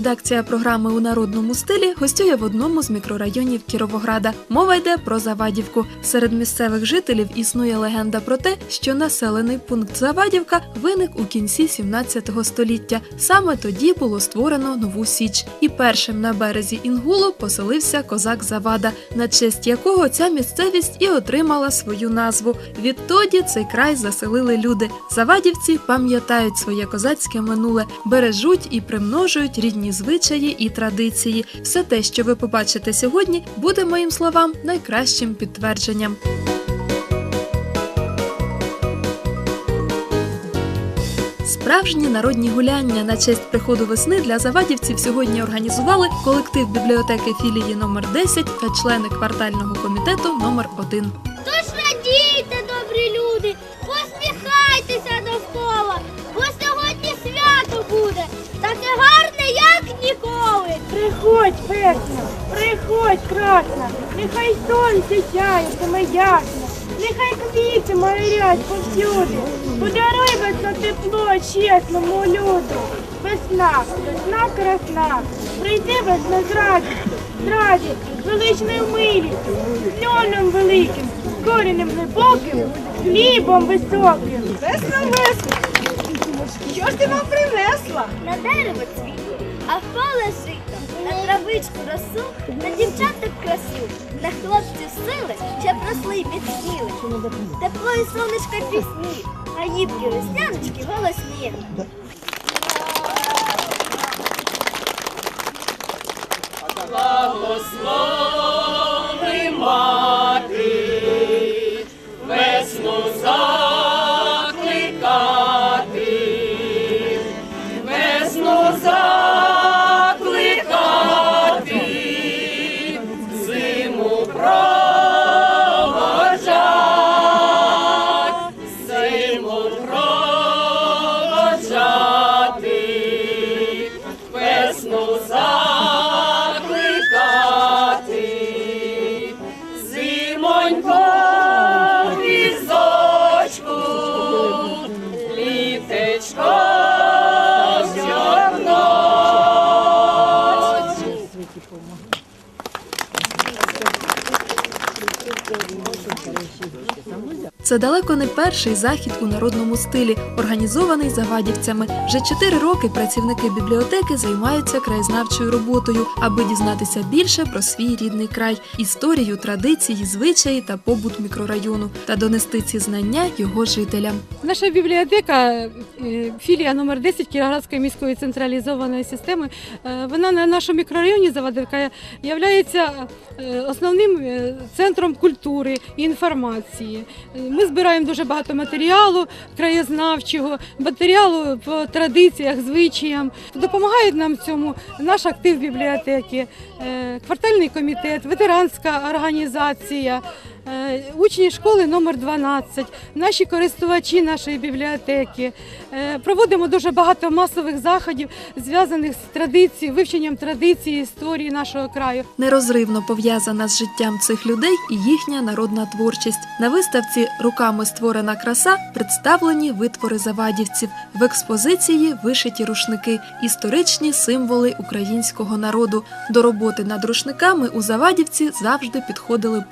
Редакція програми у народному стилі гостює в одному з мікрорайонів Кіровограда. Мова йде про Завадівку. Серед місцевих жителів існує легенда про те, що населений пункт Завадівка виник у кінці 17 століття. Саме тоді було створено нову січ, і першим на березі Інгулу поселився козак Завада, на честь якого ця місцевість і отримала свою назву. Відтоді цей край заселили люди. Завадівці пам'ятають своє козацьке минуле, бережуть і примножують рідні звичаї і традиції. Все те, що ви побачите сьогодні, буде моїм словам найкращим підтвердженням. Справжні народні гуляння на честь приходу весни для завадівців сьогодні організували колектив бібліотеки філії номер 10 та члени квартального комітету номер 1 Тож радійте, добрі люди, посміхайтеся довкола, ніколи. Приходь, песня, приходь, красна, нехай сонце сяє тебе ясно, нехай квіти майорять повсюди, подаруй весна тепло чесному люду. Весна, весна красна, прийди весна з радістю, з радістю, величною милістю, льоном великим, з коренем глибоким, хлібом високим. Весна, весна, що ж ти нам принесла? На дерево цвіт, а в поле жито, на травичку росу, на дівчаток красу, на хлопців сили, щоб росли і підсіли. Тепло і сонечко пісні, а їбкі весняночки голосні. Це далеко не перший захід у народному стилі, організований завадівцями. Вже чотири роки працівники бібліотеки займаються краєзнавчою роботою, аби дізнатися більше про свій рідний край, історію, традиції, звичаї та побут мікрорайону та донести ці знання його жителям. Наша бібліотека, е, філія номер 10 Кіровоградської міської централізованої системи, е, вона на нашому мікрорайоні Завадівка є основним е, центром культури і інформації. Е, Ми збираємо дуже багато матеріалу краєзнавчого, матеріалу по традиціях, звичаям. Допомагають нам в цьому наш актив бібліотеки, е, квартальний комітет, ветеранська організація. Е, Учні школи номер 12, наші користувачі нашої бібліотеки. Е, Проводимо дуже багато масових заходів, зв'язаних з традицією, вивченням традиції, історії нашого краю. Нерозривно пов'язана з життям цих людей і їхня народна творчість. На виставці Руками створена краса представлені витвори завадівців. В експозиції вишиті рушники, історичні символи українського народу. До роботи над рушниками у Завадівці завжди підходили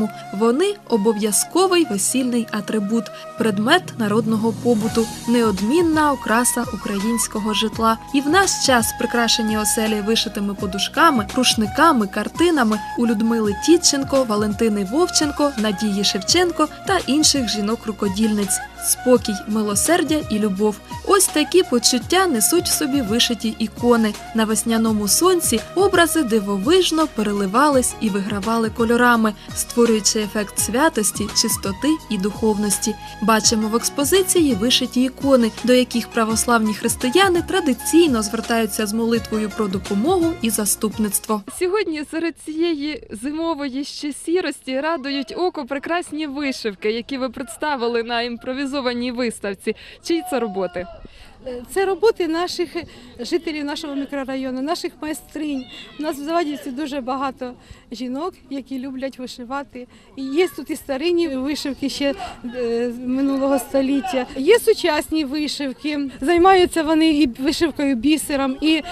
по-особливому. Вони обов'язковий весільний атрибут, предмет народного побуту, неодмінна окраса українського житла. І в наш час прикрашені оселі вишитими подушками, рушниками, картинами у Людмили Тітченко, Валентини Вовченко, Надії Шевченко та інших жінок-рукодільниць. Спокій, милосердя і любов. Ось такі почуття несуть в собі вишиті ікони. На весняному сонці образи дивовижно переливались і вигравали кольорами, створюючи ефект святості, чистоти і духовності. Бачимо в експозиції вишиті ікони, до яких православні християни традиційно звертаються з молитвою про допомогу і заступництво. Сьогодні серед цієї зимової ще сірості радують око прекрасні вишивки, які ви представили на імпровізованій виставці. Чиї це роботи? Е, Це роботи наших жителів нашого мікрорайону, наших майстринь. У нас в Завадівці дуже багато жінок, які люблять вишивати. І є тут і старинні вишивки ще е, минулого століття. Є сучасні вишивки. Займаються вони і вишивкою бісером, і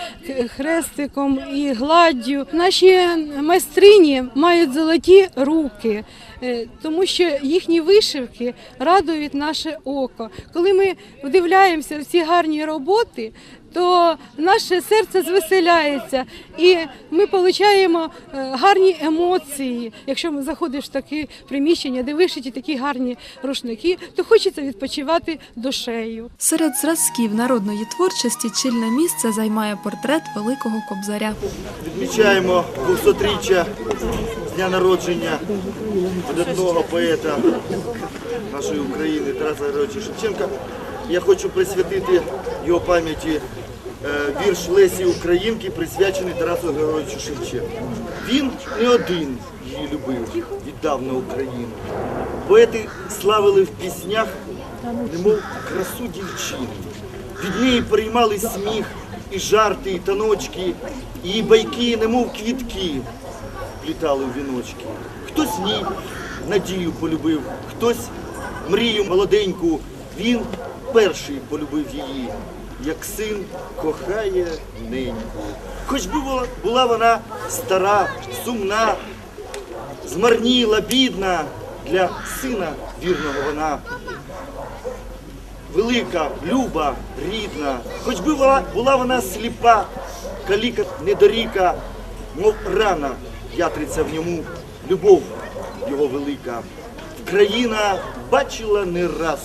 хрестиком, і гладдю. Наші майстрині мають золоті руки. Е, Тому що їхні вишивки радують наше око. Коли ми вдивляємося в ці гарні роботи, то наше серце звеселяється, і ми отримуємо гарні емоції. Якщо ми заходиш в таке приміщення, де вишиті такі гарні рушники, то хочеться відпочивати душею. Серед зразків народної творчості чільне місце займає портрет Великого Кобзаря. Відмічаємо 200-річчя дня народження видатного поета нашої України Тараса Григоровича Шевченка. Я хочу присвятити його пам'яті е, вірш Лесі Українки, присвячений Тарасу Григоровичу Шевченку. Він не один її любив, віддав на Україну. Поети славили в піснях, немов красу дівчини. Від неї приймали сміх і жарти, і таночки, її байки, немов квітки, плітали в віночки. Хтось в ній надію полюбив, хтось мрію молоденьку. Він перший полюбив її, як син кохає неньку. Хоч би була, вона стара, сумна, змарніла, бідна, для сина вірного вона велика, люба, рідна, хоч би була, була вона сліпа, каліка недоріка, мов рана ятриться в ньому, любов його велика. Країна бачила не раз,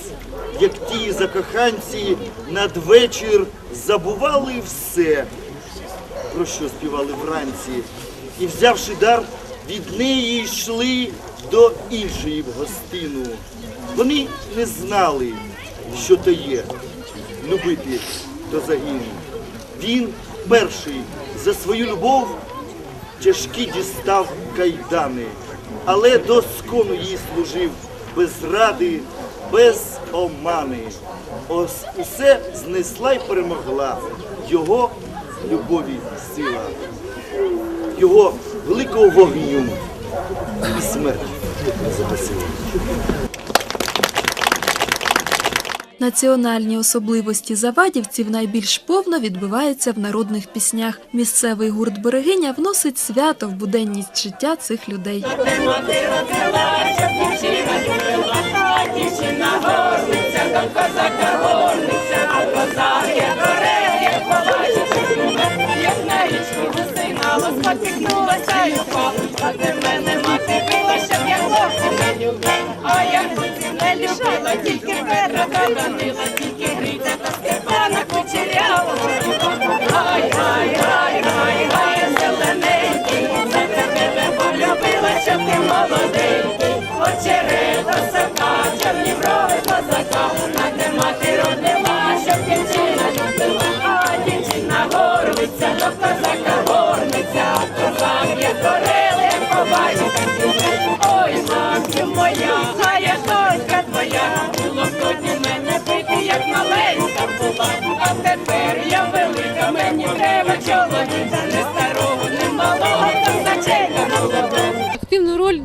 як ті закоханці надвечір забували все, про що співали вранці, і, взявши дар, від неї йшли до іншої в гостину. Вони не знали, що то є любити до загину. Він перший за свою любов тяжкі дістав кайдани, але до скону їй служив без ради, без омани. Ось усе знесла й перемогла його любові сила, його великого вогню і запасила. Національні особливості завадівців найбільш повно відбиваються в народних піснях. Місцевий гурт Берегиня вносить свято в буденність життя цих людей. Ти мене мати А я хлопців не любила, тільки Петра та Данила, тільки Гриця та Степана Кучерявого. Ай, ай, ай, ай, ай, зелененький, за тебе полюбила, щоб ти молоденький.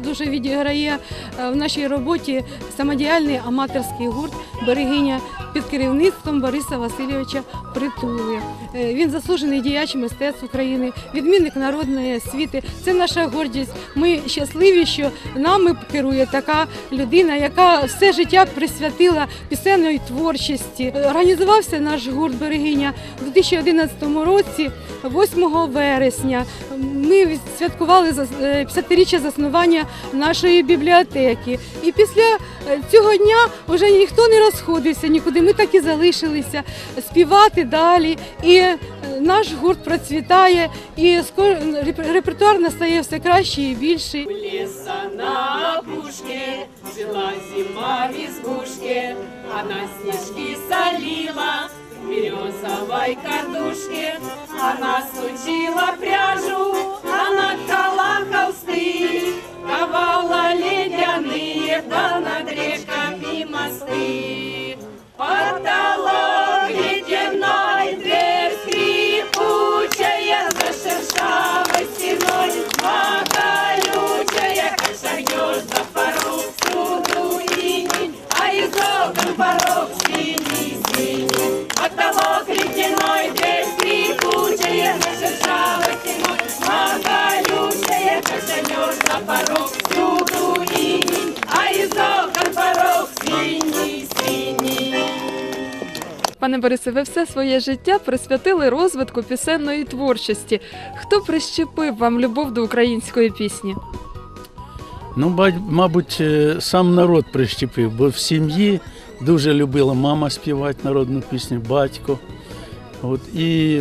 Дуже відіграє е, в нашій роботі самодіяльний аматорський гурт Берегиня під керівництвом Бориса Васильовича Притули. Е, Він заслужений діяч мистецтв України, відмінник народної освіти. Це наша гордість. Ми щасливі, що нами керує така людина, яка все життя присвятила пісенної творчості. Організувався наш гурт Берегиня у 2011 році, 8 вересня. Ми відсвяткували зас- е, 50-річчя заснування нашої бібліотеки. І після е, цього дня вже ніхто не розходився нікуди. Ми так і залишилися співати далі. І е, наш гурт процвітає, і скоро реп- репертуар настає все краще і більший. леса на опушке Жила зима в избушке Она снежки солила в березовой кадушке Она сучила пряжу, она ткала холсты Ковала ледяные, да над реками мосты Пане Борисе, ви все своє життя присвятили розвитку пісенної творчості. Хто прищепив вам любов до української пісні? Ну, мабуть, е, сам народ прищепив, бо в сім'ї дуже любила мама співати народну пісню, батько. От, і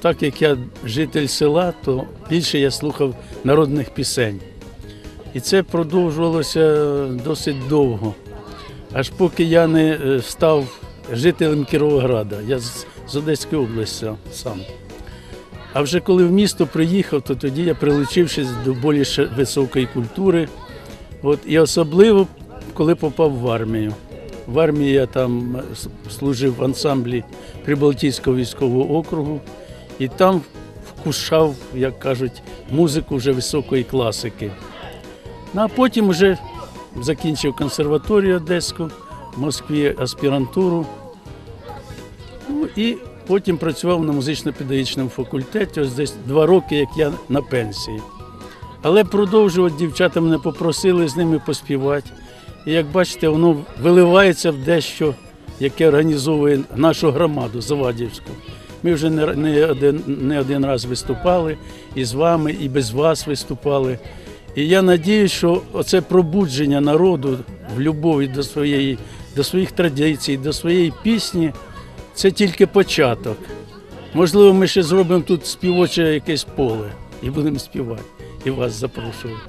так як я житель села, то більше я слухав народних пісень. І це продовжувалося досить довго. Аж поки я не е, став жителем Кіровограда. Я з, з Одеської області сам. А вже коли в місто приїхав, то тоді я прилучившись до більш високої культури. От, і особливо, коли попав в армію. В армії я там е, служив в ансамблі Прибалтійського військового округу і там вкушав, як кажуть, музику вже високої класики. Ну, а потім вже закінчив консерваторію Одеську, Москві аспірантуру. Ну, і потім працював на музично-педагогічному факультеті, ось десь два роки, як я на пенсії. Але продовжувати дівчата мене попросили з ними поспівати. І як бачите, воно виливається в дещо, яке організовує нашу громаду Завадівську. Ми вже не, не, один, не один раз виступали і з вами, і без вас виступали. І я надію, що оце пробудження народу в любові до, своєї, до своїх традицій, до своєї пісні це тільки початок. Можливо, ми ще зробимо тут співоче якесь поле і будемо співати, і вас запрошувати.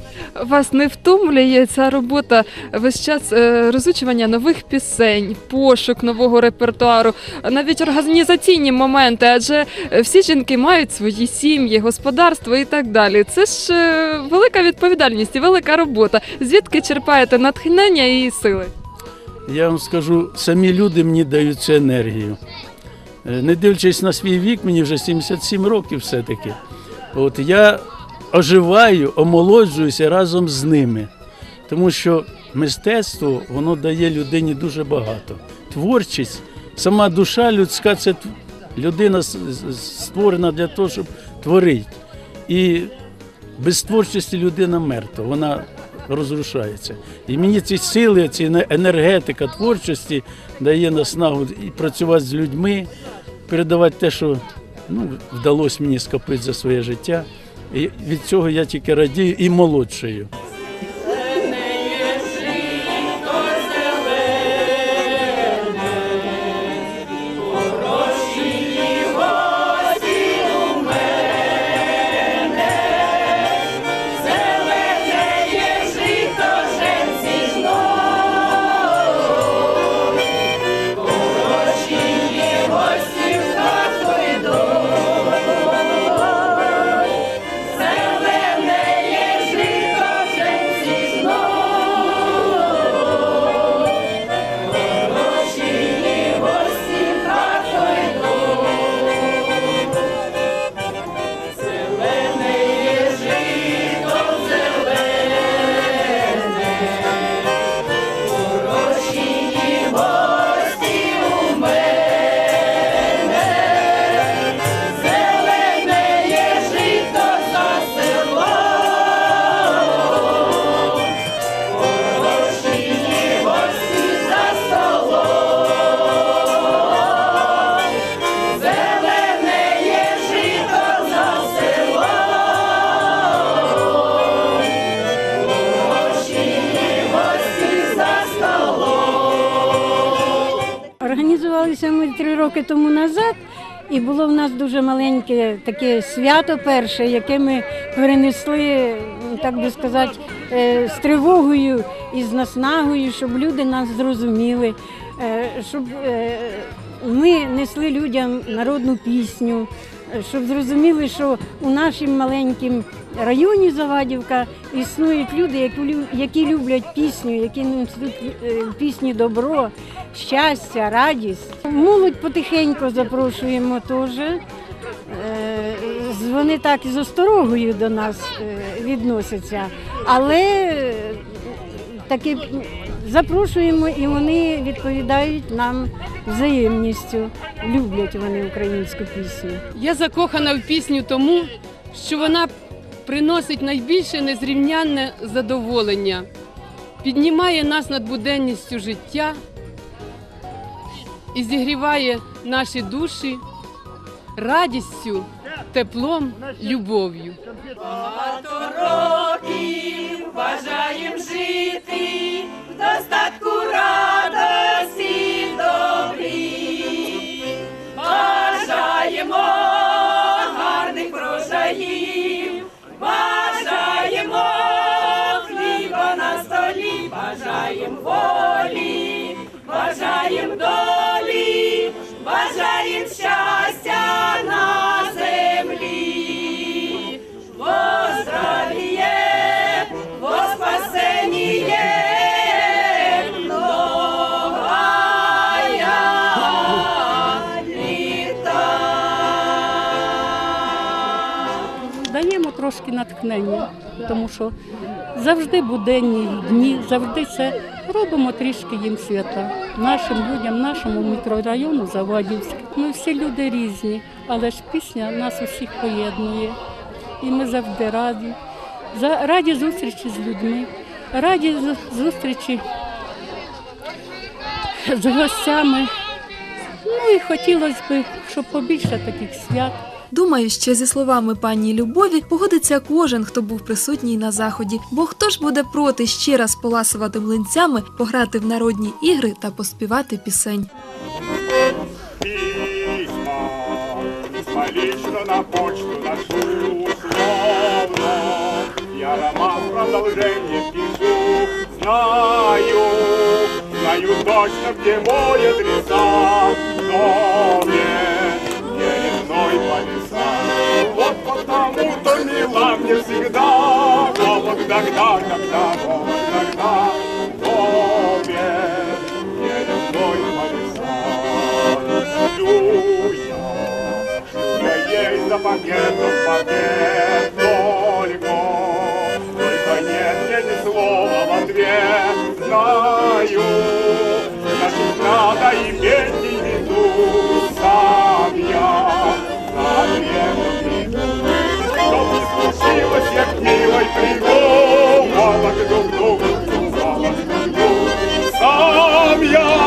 Вас не втомлює ця робота весь час е, розучування нових пісень, пошук нового репертуару, навіть організаційні моменти, адже е, всі жінки мають свої сім'ї, господарство і так далі. Це ж е, велика відповідальність і велика робота. Звідки черпаєте натхнення і сили? Я вам скажу, самі люди мені дають цю енергію. Е, Не дивлячись на свій вік, мені вже 77 років все-таки. От я оживаю, омолоджуюся разом з ними. Тому що мистецтво воно дає людині дуже багато. Творчість, сама душа людська це людина створена для того, щоб творити. І без творчості людина мертва, вона розрушається. І мені ці сили, ці ене- енергетика творчості дає наснагу і працювати з людьми, передавати те, що ну, вдалося мені скопити за своє життя. І від цього я тільки радію і молодшаю. Тому назад, і було в нас дуже маленьке таке свято перше, яке ми перенесли, ну, так би сказати, е, з тривогою і з наснагою, щоб люди нас зрозуміли, е, щоб е, ми несли людям народну пісню, щоб зрозуміли, що у нашому маленькому районі Завадівка існують люди, які, люблять пісню, які несуть пісні добро, щастя, радість. Молодь потихеньку запрошуємо теж. Е, Вони так і з осторогою до нас е, відносяться, але е, таки запрошуємо і вони відповідають нам взаємністю. Люблять вони українську пісню. Я закохана в пісню тому, що вона приносить найбільше незрівнянне задоволення, піднімає нас над буденністю життя і зігріває наші душі радістю, теплом, любов'ю. Багато років бажаєм жити в достатку радості натхнення, тому що завжди буденні дні, завжди це робимо трішки їм свята. Нашим людям, нашому мікрорайону Завадівськ. Ми всі люди різні, але ж пісня нас усіх поєднує. І ми завжди раді. Раді зустрічі з людьми, раді зустрічі з гостями. Ну і хотілося б, щоб побільше таких свят. Думаю, що зі словами пані Любові погодиться кожен, хто був присутній на заході. Бо хто ж буде проти ще раз поласувати млинцями, пограти в народні ігри та поспівати пісень. лично на почту нашлю условно. Я роман продолжение пишу, знаю, знаю точно, где мой доме, где ревной Вот мне всегда, вот тогда, когда, вот тогда, в доме, где по лесам. Люблю я, ей за в ответ. Знаю, значит надо иметь в виду, сам Сам я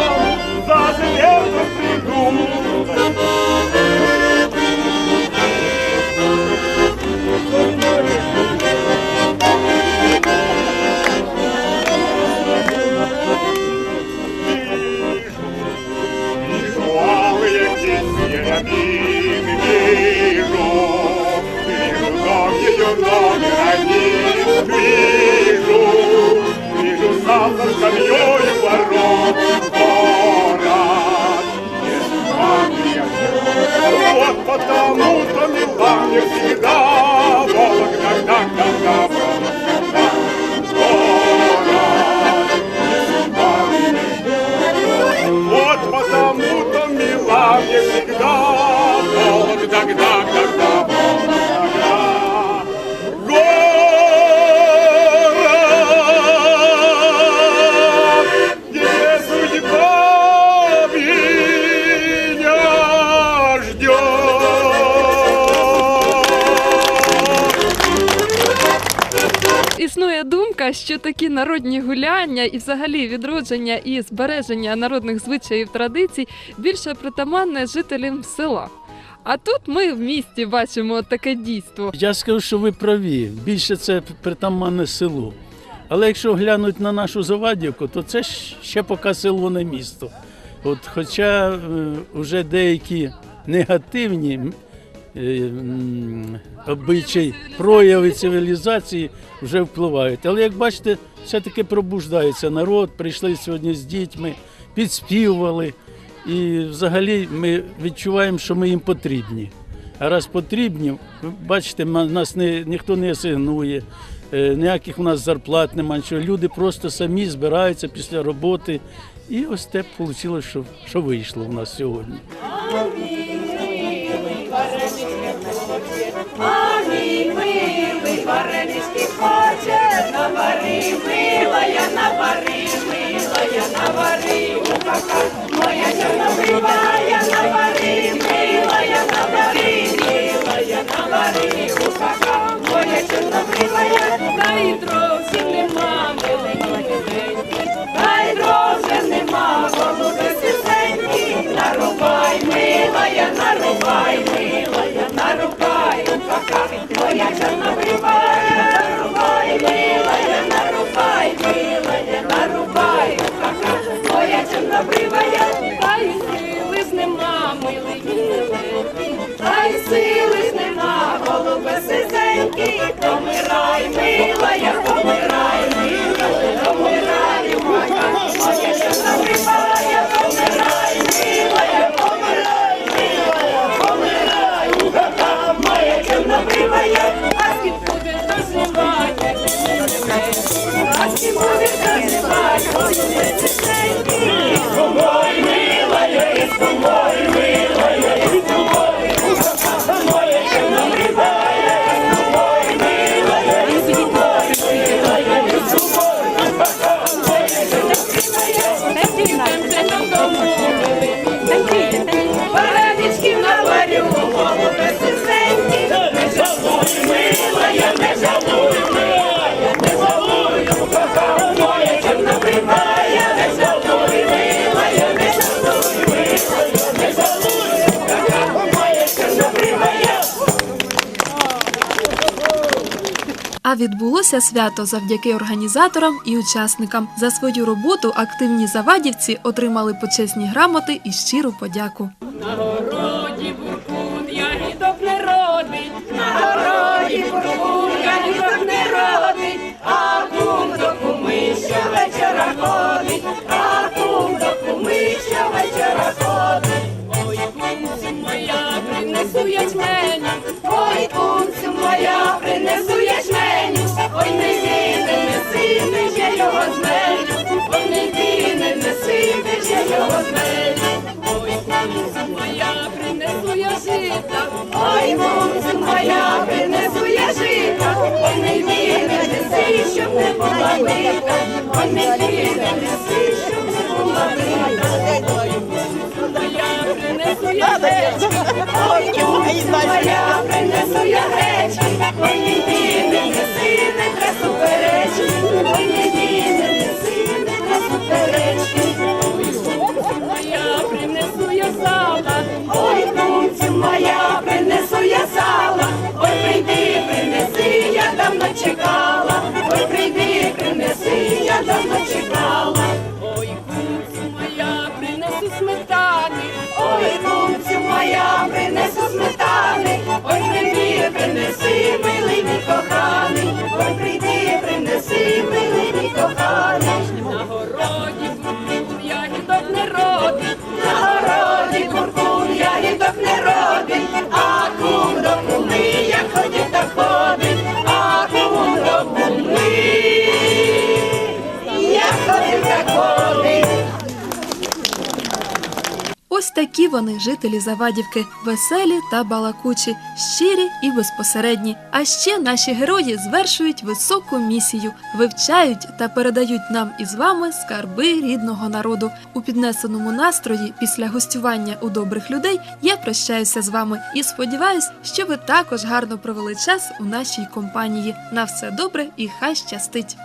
мила мне Існує думка, що такі народні гуляння і взагалі відродження і збереження народних звичаїв традицій більше притаманне жителям села. А тут ми в місті бачимо таке дійство. Я скажу, що ви праві. Більше це притаманне селу. Але якщо глянуть на нашу Завадівку, то це ще поки село не місто. От, хоча е, вже деякі негативні е, м, обичаї, прояви цивілізації вже впливають. Але як бачите, все-таки пробуждається народ, прийшли сьогодні з дітьми, підспівували. І взагалі ми відчуваємо, що ми їм потрібні. А раз потрібні, бачите, нас не, ніхто не асигнує, е, ніяких у нас зарплат немає, нічого. Люди просто самі збираються після роботи. І ось те вийшло, що, що вийшло у нас сьогодні. Милий варенички хоче, навари, милая, навари, милая, навари, упака, моя навари, милая, навари, милая, навари, упака, моя чорнобривая, та й зовсім нема, миленькі, миленькі, та й нема, милая, нарубай, милая, нарубай, пока твоя чернобыль. Милая, милая, милая, милая, відбулося свято завдяки організаторам і учасникам. За свою роботу активні завадівці отримали почесні грамоти і щиру подяку. Ой, кумцю моя, принесу я жита, ой, кумцю моя, принесу я жита, ой, не не неси, щоб не була бита, ой, не не неси, щоб не була бита. Ой, кумцю моя, принесу я гречки, ой, кумцю моя, принесу я гречки, ой, не не неси, не красу перечки, такі вони, жителі Завадівки, веселі та балакучі, щирі і безпосередні. А ще наші герої звершують високу місію, вивчають та передають нам із вами скарби рідного народу. У піднесеному настрої після гостювання у добрих людей я прощаюся з вами і сподіваюсь, що ви також гарно провели час у нашій компанії. На все добре і хай щастить!